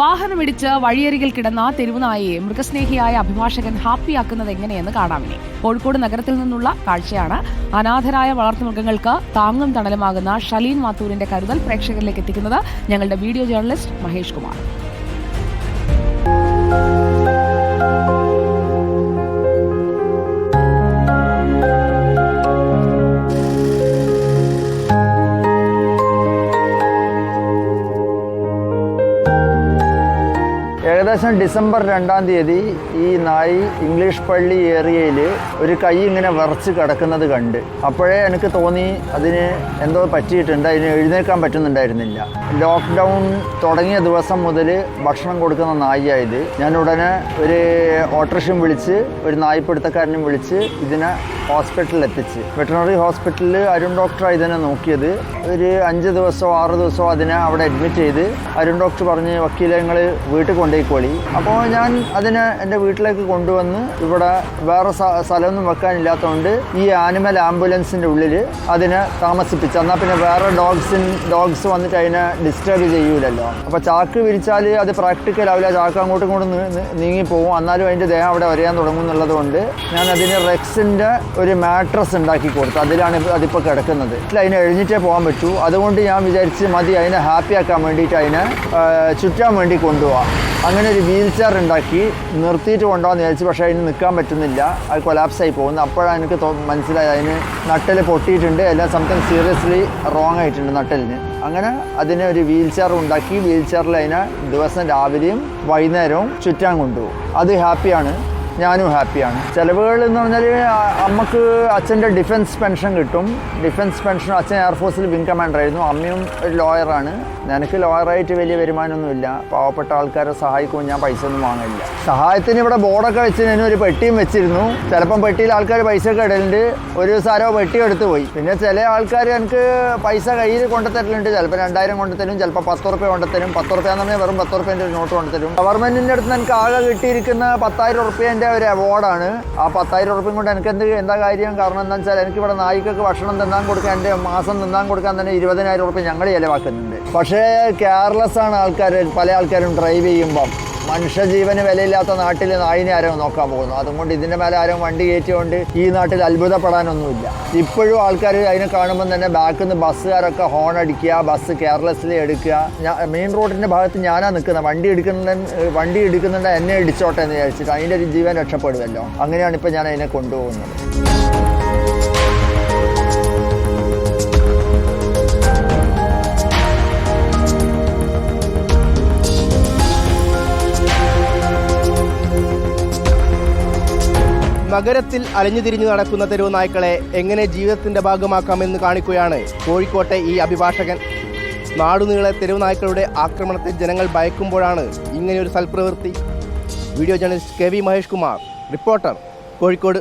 വാഹനമിടിച്ച് വഴിയരികിൽ കിടന്ന തെരുവുനായയെ മൃഗസ്നേഹിയായ അഭിഭാഷകൻ ഹാപ്പിയാക്കുന്നത് എങ്ങനെയെന്ന് കാണാമിനി കോഴിക്കോട് നഗരത്തിൽ നിന്നുള്ള കാഴ്ചയാണ്. അനാഥരായ വളർത്തുമൃഗങ്ങൾക്ക് താങ്ങും തണലുമാകുന്ന ഷലീൻ മാത്തൂരിന്റെ കരുതൽ പ്രേക്ഷകരിലേക്ക് എത്തിക്കുന്നത് ഞങ്ങളുടെ വീഡിയോ ജേർണലിസ്റ്റ് മഹേഷ് കുമാർ. ഏകദേശം ഡിസംബർ രണ്ടാം തീയതി ഈ നായി ഇംഗ്ലീഷ് പള്ളി ഏരിയയിൽ ഒരു കൈ ഇങ്ങനെ വിറച്ച് കിടക്കുന്നത് കണ്ട്. അപ്പോഴേ എനിക്ക് തോന്നി അതിന് എന്തോ പറ്റിയിട്ടുണ്ട് അതിന് എഴുന്നേൽക്കാൻ പറ്റുന്നുണ്ടായിരുന്നില്ല. ലോക്ക്ഡൗൺ തുടങ്ങിയ ദിവസം മുതൽ ഭക്ഷണം കൊടുക്കുന്ന നായിയായത്. ഞാൻ ഉടനെ ഒരു ഓട്ടോറിക്ഷയും വിളിച്ച് ഒരു നായ്പിടുത്തക്കാരനും വിളിച്ച് ഇതിനെ ഹോസ്പിറ്റലിൽ എത്തിച്ച് വെറ്ററിനറി ഹോസ്പിറ്റലിൽ അരുൺ ഡോക്ടറായി തന്നെ നോക്കിയത്. ഒരു അഞ്ച് ദിവസമോ ആറ് ദിവസമോ അതിനെ അവിടെ അഡ്മിറ്റ് ചെയ്ത് അരുൺ ഡോക്ടർ പറഞ്ഞ് വക്കീലെ ഞങ്ങൾ വീട്ടിൽ കൊണ്ടുപോയിക്കോളി. അപ്പോൾ ഞാൻ അതിനെ എന്റെ വീട്ടിലേക്ക് കൊണ്ടുവന്ന് ഇവിടെ വേറെ സ്ഥലമൊന്നും വെക്കാനില്ലാത്തതുകൊണ്ട് ഈ ആനിമൽ ആംബുലൻസിന്റെ ഉള്ളിൽ അതിനെ താമസിപ്പിച്ച്. എന്നാൽ പിന്നെ വേറെ ഡോഗ്സിൻ ഡോഗ്സ് വന്നിട്ട് അതിനെ ഡിസ്റ്റർബ് ചെയ്യൂലല്ലോ. അപ്പോൾ ചാക്ക് വിരിച്ചാൽ അത് പ്രാക്ടിക്കൽ ആവില്ല. ചാക്ക് അങ്ങോട്ടും ഇങ്ങോട്ടും നീങ്ങി പോകും എന്നാലും അതിന്റെ ദേഹം അവിടെ വരയാൻ തുടങ്ങും എന്നുള്ളതുകൊണ്ട് ഞാൻ അതിന് റെക്സിന്റെ ഒരു മാട്രസ് ഉണ്ടാക്കി കൊടുത്തു. അതിലാണ് അതിപ്പോൾ കിടക്കുന്നത്. അതിനെ എഴുന്നേറ്റേ പോകാൻ പറ്റൂ. അതുകൊണ്ട് ഞാൻ വിചാരിച്ച് മതി അതിനെ ഹാപ്പി ആക്കാൻ വേണ്ടിയിട്ട് അതിനെ ചുറ്റാൻ വേണ്ടി കൊണ്ടുപോകാം അങ്ങനെ ഒരു വീൽ ചെയർ ഉണ്ടാക്കി നിർത്തിയിട്ട് കൊണ്ടുപോകാൻ വിചാരിച്ചു പക്ഷേ അതിന് നിൽക്കാൻ പറ്റുന്നില്ല. അത് കൊലാപ്സായി പോകുന്നു. അപ്പോഴാണ് എനിക്ക് മനസ്സിലായത്. അതിന് നട്ടൽ പൊട്ടിയിട്ടുണ്ട്. എല്ലാം സംതിങ് സീരിയസ്ലി റോങ് ആയിട്ടുണ്ട് നട്ടലിന് അങ്ങനെ അതിനെ ഒരു വീൽ ചെയർ ഉണ്ടാക്കി വീൽ ചെയറിൽ അതിനെ ദിവസം രാവിലെയും വൈകുന്നേരവും ചുറ്റാൻ കൊണ്ടുപോകും. അത് ഹാപ്പിയാണ് ഞാനും ഹാപ്പിയാണ്. ചിലവുകൾ എന്ന് പറഞ്ഞാൽ അമ്മയ്ക്ക് അച്ഛന്റെ ഡിഫൻസ് പെൻഷൻ കിട്ടും. ഡിഫൻസ് പെൻഷൻ അച്ഛൻ എയർഫോഴ്സിൽ വിങ് കമാൻഡർ ആയിരുന്നു. അമ്മയും ഒരു ലോയറാണ് എനിക്ക് ലോയറായിട്ട് വലിയ വരുമാനമൊന്നുമില്ല പാവപ്പെട്ട ആൾക്കാരെ സഹായിക്കും ഞാൻ പൈസ ഒന്നും വാങ്ങില്ല സഹായത്തിന് ഇവിടെ ബോർഡൊക്കെ വെച്ച് ഞാൻ ഒരു പെട്ടിയും വെച്ചിരുന്നു. ചിലപ്പം പെട്ടിയിൽ ആൾക്കാർ പൈസ ഒക്കെ ഇടലുണ്ട്. ഒരു സാരോ പെട്ടി എടുത്ത് പോയി. പിന്നെ ചില ആൾക്കാർ എനിക്ക് പൈസ കയ്യിൽ കൊണ്ടുത്തരലുണ്ട്. ചിലപ്പോൾ രണ്ടായിരം കൊണ്ടുതരും ചിലപ്പോൾ പത്ത് റുപ്യ കൊണ്ടുതരും പത്ത് റുപ്യ എന്ന് പറഞ്ഞാൽ വെറും പത്ത് റുപ്യന്റെ ഒരു നോട്ട് കൊണ്ടുതരും ഗവൺമെന്റിന്റെ അടുത്ത് എനിക്ക് ആകെ കിട്ടിയിരിക്കുന്ന പത്തായിരം റുപ്യേന്റെ ഒരു അവാർഡാണ് ആ പത്തായിരം ഉറപ്പും കൊണ്ട് എനിക്ക് എന്ത് എന്താ കാര്യം? കാരണം എന്താ വെച്ചാൽ എനിക്ക് ഇവിടെ നായിക്കൊക്കെ ഭക്ഷണം തിന്നാൻ കൊടുക്കാൻ എന്റെ മാസം തിന്നാൻ കൊടുക്കാൻ തന്നെ ഇരുപതിനായിരം ഉറപ്പ് ഞങ്ങൾ ചിലവാക്കുന്നുണ്ട്. പക്ഷേ കെയർലെസ് ആണ് ആൾക്കാർ പല ആൾക്കാരും ഡ്രൈവ് ചെയ്യുമ്പം. മനുഷ്യജീവന് വിലയില്ലാത്ത നാട്ടിൽ നായിനെ ആരും നോക്കാൻ പോകുന്നു. അതുകൊണ്ട് ഇതിന്റെ മേലെ ആരും വണ്ടി കയറ്റിയോണ്ട് ഈ നാട്ടിൽ അത്ഭുതപ്പെടാനൊന്നുമില്ല. ഇപ്പോഴും ആൾക്കാർ അതിനെ കാണുമ്പോൾ തന്നെ ബാക്കിൽ നിന്ന് ബസ്സുകാരൊക്കെ ഹോൺ അടിക്കുക ബസ് കെയർലെസ്സിൽ എടുക്കുക. മെയിൻ റോഡിന്റെ ഭാഗത്ത് ഞാനാ നിൽക്കുന്നത്. വണ്ടി എടുക്കുന്ന വണ്ടി എടുക്കുന്നുണ്ട് എന്നെ ഇടിച്ചോട്ടെ എന്ന് വിചാരിച്ചിട്ട് അതിന്റെ ഒരു ജീവൻ രക്ഷപ്പെടുമല്ലോ അങ്ങനെയാണ് ഇപ്പോൾ ഞാൻ അതിനെ കൊണ്ടുപോകുന്നത്. നഗരത്തിൽ അലഞ്ഞുതിരിഞ്ഞു നടക്കുന്ന തെരുവ് നായ്ക്കളെ എങ്ങനെ ജീവിതത്തിന്റെ ഭാഗമാക്കാമെന്ന് കാണിക്കുകയാണ് കോഴിക്കോട്ടെ ഈ അഭിഭാഷകൻ. നാടുനീളെ തെരുവ് നായ്ക്കളുടെ ആക്രമണത്തെ ജനങ്ങൾ ഭയക്കുമ്പോഴാണ് ഇങ്ങനെയൊരു സൽപ്രവൃത്തി. Video journalist K V Mahesh Kumar reporter Kozhikode.